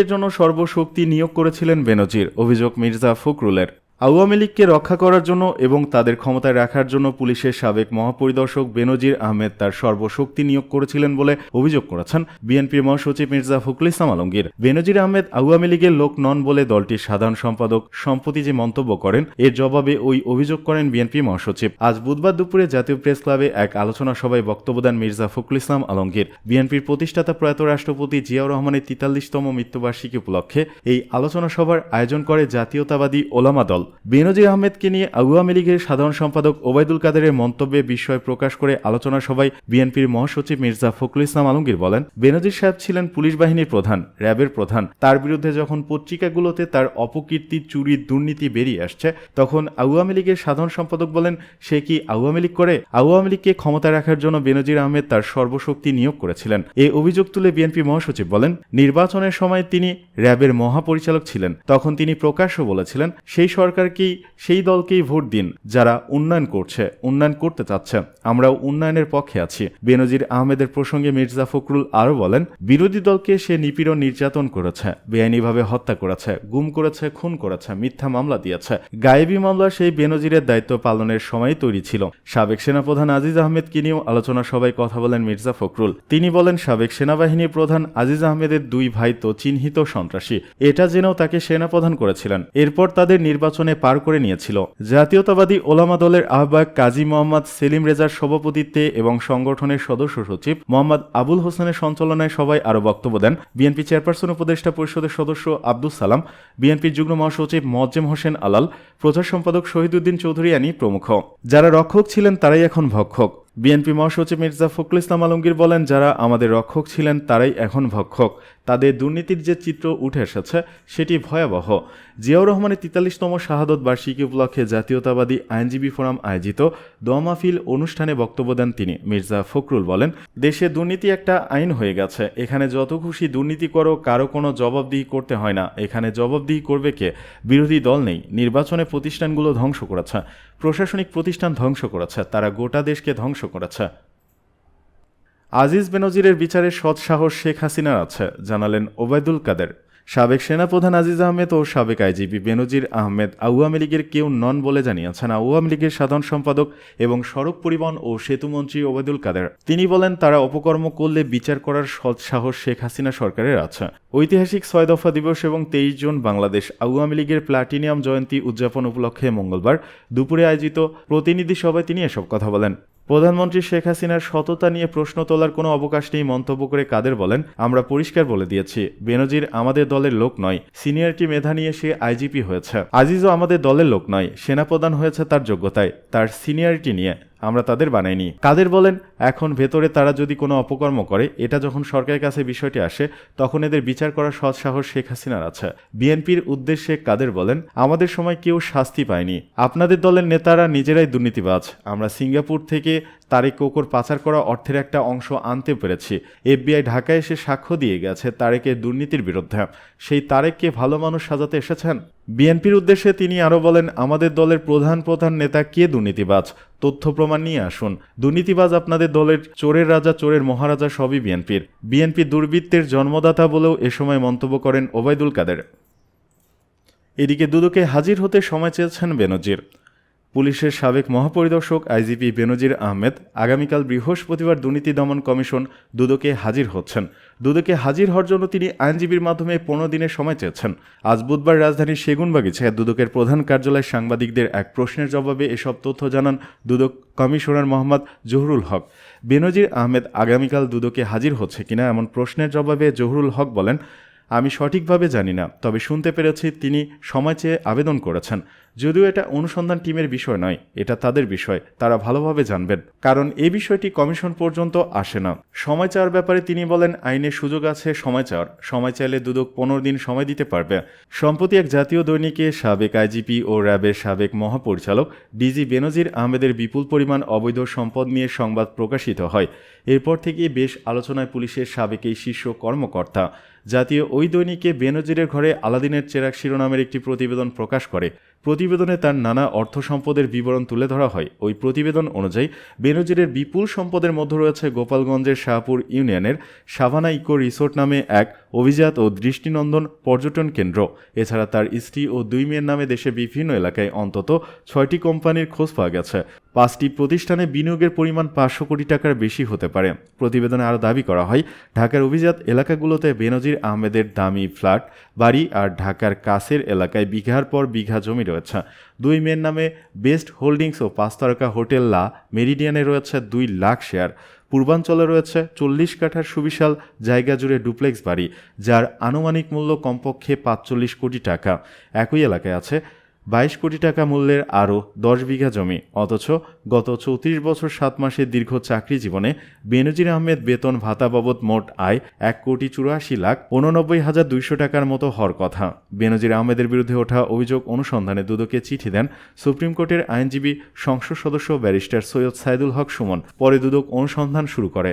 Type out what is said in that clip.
এর জন্য সর্বশক্তি নিয়োগ করেছিলেন বেনজির অভিযোগ মির্জা ফখরুলের। আওয়ামী লীগকে রক্ষা করার জন্য এবং তাদের ক্ষমতায় রাখার জন্য পুলিশের সাবেক মহাপরিদর্শক বেনজির আহমেদ তার সর্বশক্তি নিয়োগ করেছিলেন বলে অভিযোগ করেছেন বিএনপির মহাসচিব মির্জা ফখরুল ইসলাম আলমগীর। বেনজির আহমেদ আওয়ামী লীগের লোক নন বলে দলটির সাধারণ সম্পাদক সম্প্রতি যে মন্তব্য করেন, এর জবাবে ওই অভিযোগ করেন বিএনপি মহাসচিব। আজ বুধবার দুপুরে জাতীয় প্রেস ক্লাবে এক আলোচনা সভায় বক্তব্য দেন মির্জা ফখরুল ইসলাম আলমগীর। বিএনপির প্রতিষ্ঠাতা প্রয়াত রাষ্ট্রপতি জিয়াউর রহমানের তেতাল্লিশতম মৃত্যুবার্ষিকী উপলক্ষে এই আলোচনা সভার আয়োজন করে জাতীয়তাবাদী ওলামা দল। বেনজির আহমেদকে নিয়ে আওয়ামী লীগের সাধারণ সম্পাদক ওবায়দুল কাদেরের মন্তব্যে বিস্ময় প্রকাশ করে আলোচনা সভায় বিএনপির মহাসচিব মির্জা ফখরুল ইসলাম আলমগীর বলেন বেনজির সাহেব ছিলেন পুলিশ বাহিনীর প্রধান, র্যাবের প্রধান। তার বিরুদ্ধে যখন পত্রিকাগুলোতে তার অপকীর্তি, চুরি, দুর্নীতি বেরিয়ে আসছে, তখন আওয়ামী লীগের সাধারণ সম্পাদক বলেন, সে কি আওয়ামী লীগ করে? আওয়ামী লীগকে ক্ষমতা রাখার জন্য বেনজির আহমেদ তার সর্বশক্তি নিয়োগ করেছিলেন। এই অভিযোগ তুলে বিএনপি মহাসচিব বলেন, নির্বাচনের সময় তিনি র্যাবের মহাপরিচালক ছিলেন। তখন তিনি প্রকাশ্য বলেছিলেন, সেই সরকারকেই, সেই দলকেই ভোট দিন যারা উন্নয়ন করছে, উন্নয়ন করতে চাচ্ছে। আমরাও উন্নয়নের পক্ষে আছি। বেনজির আহমেদের প্রসঙ্গে মির্জা ফখরুল আরও বলেন, বিরোধী দলকে সে নিপীড়ন নির্যাতন করেছে, বেআইনিভাবে হত্যা করেছে, গুম করেছে, খুন করেছে, মিথ্যা মামলা দিয়েছে। গায়েবী মামলা সেই বেনজিরের দায়িত্ব পালনের সময় তৈরি ছিল। সাবেক সেনাপ্রধান আজিজ আহমেদকে নিয়েও আলোচনা সভায় কথা বলেন মির্জা ফখরুল। তিনি বলেন, সাবেক সেনাবাহিনীর প্রধান আজিজ আহমেদের দুই ভাই তো চিহ্নিত সন্ত্রাসী। এটা জেনেও তাকে সেনাপ্রধান করেছিলেন। এরপর তাদের নির্বাচনে পার করে নিয়েছিল। জাতীয়তাবাদী ওলামা দলের আহ্বায়ক কাজী মোহাম্মদ সেলিম রেজার সভাপতিত্বে এবং সংগঠনের সদস্য সচিব মোহাম্মদ আবুল হোসেনের সঞ্চালনায় সবাই আরও বক্তব্য দেন বিএনপি চেয়ারপারসন উপদেষ্টা পরিষদের সদস্য আব্দুল সালাম, বিএনপির যুগ্ম মহাসচিব মজ্জেম হোসেন আলাল, প্রচার সম্পাদক শহীদ উদ্দিন চৌধুরী আনি প্রমুখ। যারা রক্ষক ছিলেন তারাই এখন ভক্ষক। বিএনপি মহাসচিব মির্জা ফখরুল ইসলাম আলমগীর বলেন, যারা আমাদের রক্ষক ছিলেন, তারাই এখন ভক্ষক। তাদের দুর্নীতির যে চিত্র উঠে এসেছে, সেটি ভয়াবহ। জিয়াউর রহমানের তেতাল্লিশতম শাহাদত বার্ষিকী উপলক্ষে জাতীয়তাবাদী আইনজীবী ফোরাম আয়োজিত দোয়া মাহফিল অনুষ্ঠানে বক্তব্য দেন তিনি। মির্জা ফখরুল বলেন, দেশে দুর্নীতি একটা আইন হয়ে গেছে। এখানে যত খুশি দুর্নীতি করো, কারও কোনো জবাবদিহি করতে হয় না। এখানে জবাবদিহি করবে কে? বিরোধী দল নেই। নির্বাচনে প্রতিষ্ঠানগুলো ধ্বংস করেছে। প্রশাসনিক প্রতিষ্ঠান ধ্বংস করেছে। তারা গোটা দেশকে ধ্বংস করেছে। আজিজ বেনজিরের বিচারে সৎ সাহস শেখ হাসিনার আছে, জানালেন ওবায়দুল কাদের। সাবেক সেনাপ্রধান আজিজ আহমেদ ও সাবেক আইজিপি বেনজির আহমেদ আওয়ামী লীগের কেউ নন বলে জানিয়েছেন আওয়ামী লীগের সাধারণ সম্পাদক এবং সড়ক পরিবহন ও সেতুমন্ত্রী ওবায়দুল কাদের। তিনি বলেন, তারা অপকর্ম করলে বিচার করার সৎ সাহস শেখ হাসিনা সরকারের আছে। ঐতিহাসিক ছয় দফা দিবস এবং তেইশ জুন বাংলাদেশ আওয়ামী লীগের প্লাটিনিয়াম জয়ন্তী উদযাপন উপলক্ষে মঙ্গলবার দুপুরে আয়োজিত প্রতিনিধি সভায় তিনি এসব কথা বলেন। প্রধানমন্ত্রী শেখ হাসিনার সততা নিয়ে প্রশ্ন তোলার কোনো অবকাশ নেই মন্তব্য করে কাদের বলেন? আমরা পরিষ্কার বলে দিয়েছি, বেনজির আমাদের দলের লোক নয়, সিনিয়রটি মেধা নিয়ে সে আইজিপি হয়েছে। আজিজও আমাদের দলের লোক নয়, সেনাপ্রধান হয়েছে তার যোগ্যতায়, তার সিনিয়রিটি নিয়ে। আমরা তাদের বানাইনি। কাদের বলেন, এখন ভেতরে তারা যদি কোনো অপকর্ম করে, এটা যখন সরকারের কাছে বিষয়টি আসে, তখন এদের বিচার করার সৎ সাহস শেখ হাসিনার আছে। বিএনপির উদ্দেশ্যে কাদের বলেন, আমাদের সময় কেউ শাস্তি পায়নি। আপনাদের দলের নেতারা নিজেরাই দুর্নীতিবাজ। আমরা সিঙ্গাপুর থেকে তারেক কোকর পাচার করা অর্থের একটা অংশ আনতে পেরেছি। এফবিআই ঢাকায় এসে সাক্ষ্য দিয়ে গেছে তারেকের দুর্নীতির বিরুদ্ধে। সেই তারেককে ভালো মানুষ সাজাতে এসেছেন? বিএনপির উদ্দেশ্যে তিনি আরও বলেন, আমাদের দলের প্রধান প্রধান নেতা কে দুর্নীতিবাজ? তথ্য প্রমাণ নিয়ে আসুন। দুর্নীতিবাজ আপনাদের দলের চোরের রাজা, চোরের মহারাজা সবই বিএনপির। বিএনপি দুর্বৃত্তের জন্মদাতা বলেও এ সময় মন্তব্য করেন ওবায়দুল কাদের। এদিকে দুদকে হাজির হতে সময় চেয়েছেন বেনজির। পুলিশের সাবেক মহাপরিদর্শক আইজিপি বেনজির আহমেদ আগামীকাল বৃহস্পতিবার দুর্নীতি দমন কমিশন দুদকে হাজির হচ্ছেন। দুদকে হাজির হওয়ার জন্য তিনি আইনজীবীর মাধ্যমে পনেরো দিনের সময় চেয়েছেন। আজ বুধবার রাজধানীর সেগুনবাগিচায় দুদকের প্রধান কার্যালয়ে সাংবাদিকদের এক প্রশ্নের জবাবে এসব তথ্য জানান দুদক কমিশনার মোহাম্মদ জহুরুল হক। বেনজির আহমেদ আগামীকাল দুদকে হাজির হচ্ছে কিনা এমন প্রশ্নের জবাবে জহুরুল হক বলেন, আমি সঠিকভাবে জানি না, তবে শুনতে পেরেছি তিনি সময় চেয়ে আবেদন করেছেন। যদিও এটা অনুসন্ধান টিমের বিষয় নয়, এটা তাদের বিষয়, তারা ভালোভাবে জানবেন। কারণ এ বিষয়টি কমিশন পর্যন্ত আসে না। সময় চাওয়ার ব্যাপারে তিনি বলেন, আইনের সুযোগ আছে, সময় চাওয়ার। সময় চাইলে দুদক পনেরো দিন সময় দিতে পারবে। সম্প্রতি এক জাতীয় দৈনিকে সাবেক আইজিপি ও র্যাবের সাবেক মহাপরিচালক ডিজি বেনজির আহমেদের বিপুল পরিমাণ অবৈধ সম্পদ নিয়ে সংবাদ প্রকাশিত হয়। এরপর থেকেই বেশ আলোচনায় পুলিশের সাবেক এই শীর্ষ কর্মকর্তা। জাতীয় ওই দৈনিকে বেনজিরের ঘরে আলাদিনের চেরাক শিরোনামের একটি প্রতিবেদন প্রকাশ করে। প্রতিবেদনে তার নানা অর্থ সম্পদের বিবরণ তুলে ধরা হয়। ওই প্রতিবেদন অনুযায়ী, বেনজিরের বিপুল সম্পদের মধ্যে রয়েছে গোপালগঞ্জের শাহপুর ইউনিয়নের সাভানা ইকো রিসোর্ট নামে এক অভিজাত ও দৃষ্টিনন্দন পর্যটন কেন্দ্র। এছাড়া তার স্ত্রী ও দুই মেয়ের নামে দেশের বিভিন্ন এলাকায় অন্তত ছয়টি কোম্পানির খোঁজ পাওয়া গেছে। পাঁচটি প্রতিষ্ঠানে বিনিয়োগের পরিমাণ পাঁচশো কোটি টাকার বেশি হতে পারে। প্রতিবেদনে আরও দাবি করা হয়, ঢাকার অভিজাত এলাকাগুলোতে বেনজির আহমেদের দামি ফ্ল্যাট, বাড়ি আর ঢাকার কাছের এলাকায় বিঘার পর বিঘা জমি রয়েছে। দুই মেয়ের নামে বেস্ট হোল্ডিংস ও পাঁচ তারকা হোটেল লা মেরিডিয়ানে রয়েছে দুই লাখ শেয়ার। পূর্বাঞ্চলে রয়েছে চল্লিশ কাঠার সুবিশাল জায়গা জুড়ে ডুপ্লেক্স বাড়ি, যার আনুমানিক মূল্য কমপক্ষে পাঁচচল্লিশ কোটি টাকা। একই এলাকায় আছে বাইশ কোটি টাকা মূল্যের আরও দশ বিঘা জমি, অথচ গত চৌত্রিশ বছর সাত মাসের দীর্ঘ চাকরি জীবনে বেনজির আহমেদ বেতন ভাতা বাবদ মোট আয় এক কোটি চুরাশি লাখ উননব্বই হাজার দুইশো টাকার মতো হওয়ার কথা। বেনজির আহমেদের বিরুদ্ধে ওঠা অভিযোগ অনুসন্ধানে দুদকে চিঠি দেন সুপ্রিম কোর্টের আইনজীবী সংসদ সদস্য ব্যারিস্টার সৈয়দ সাইদুল হক সুমন। পরে দুদক অনুসন্ধান শুরু করে।